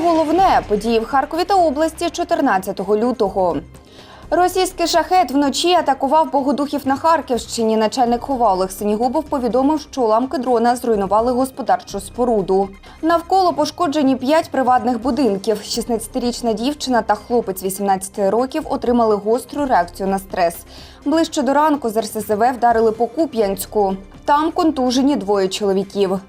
головне події в Харкові та області 14 лютого. Російський шахет вночі атакував Богодухів на Харківщині. Начальник хова Олег Синігубов повідомив, що уламки дрона зруйнували господарчу споруду. Навколо пошкоджені п'ять приватних будинків. 16-річна дівчина та хлопець 18 років отримали гостру реакцію на стрес. Ближче до ранку з РСЗВ вдарили по Куп'янську. Там контужені двоє чоловіків.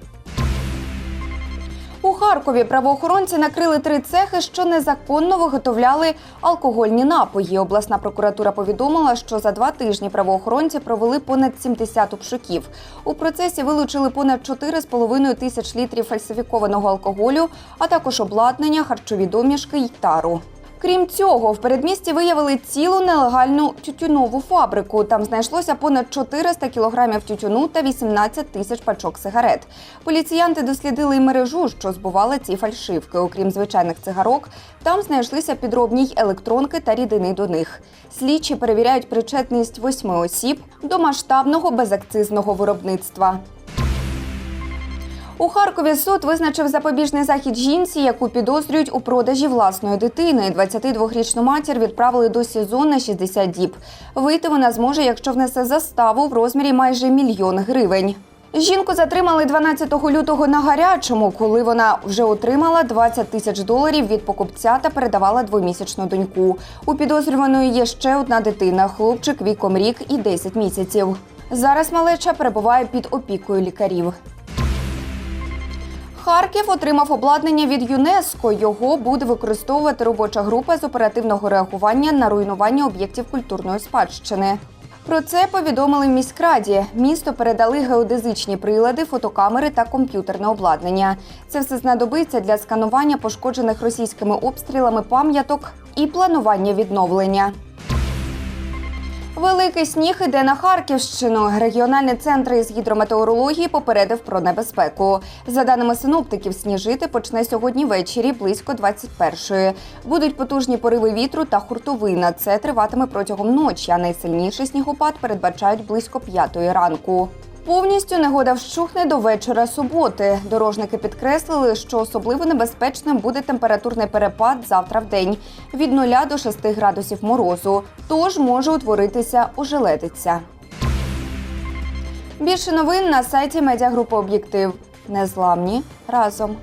Харкові правоохоронці накрили три цехи, що незаконно виготовляли алкогольні напої. Обласна прокуратура повідомила, що за два тижні правоохоронці провели понад 70 обшуків. У процесі вилучили понад 4,5 тисяч літрів фальсифікованого алкоголю, а також обладнання, харчові домішки й тару. Крім цього, в передмісті виявили цілу нелегальну тютюнову фабрику. Там знайшлося понад 400 кілограмів тютюну та 18 тисяч пачок сигарет. Поліціянти дослідили й мережу, що збувала ці фальшивки. Окрім звичайних цигарок, там знайшлися підробні й електронки та рідини до них. Слідчі перевіряють причетність восьми осіб до масштабного безакцизного виробництва. У Харкові суд визначив запобіжний захід жінці, яку підозрюють у продажі власної дитини. 22-річну матір відправили до СІЗО на 60 діб. Вийти вона зможе, якщо внесе заставу в розмірі майже мільйон гривень. Жінку затримали 12 лютого на гарячому, коли вона вже отримала 20 тисяч доларів від покупця та передавала двомісячну доньку. У підозрюваної є ще одна дитина, хлопчик віком рік і 10 місяців. Зараз малеча перебуває під опікою лікарів. Харків отримав обладнання від ЮНЕСКО. Його буде використовувати робоча група з оперативного реагування на руйнування об'єктів культурної спадщини. Про це повідомили в міськраді. Місто передали геодезичні прилади, фотокамери та комп'ютерне обладнання. Це все знадобиться для сканування пошкоджених російськими обстрілами пам'яток і планування відновлення. Великий сніг іде на Харківщину. Регіональний центр із гідрометеорології попередив про небезпеку. За даними синоптиків, сніжити почне сьогодні ввечері близько 21-ї. Будуть потужні пориви вітру та хуртовина. Це триватиме протягом ночі, а найсильніший снігопад передбачають близько 5-ї ранку. Повністю негода вщухне до вечора суботи. Дорожники підкреслили, що особливо небезпечним буде температурний перепад завтра в день від 0 до 6 градусів морозу. Тож може утворитися ожеледиця. Більше новин на сайті медіагрупи Об'єктив. Незламні разом.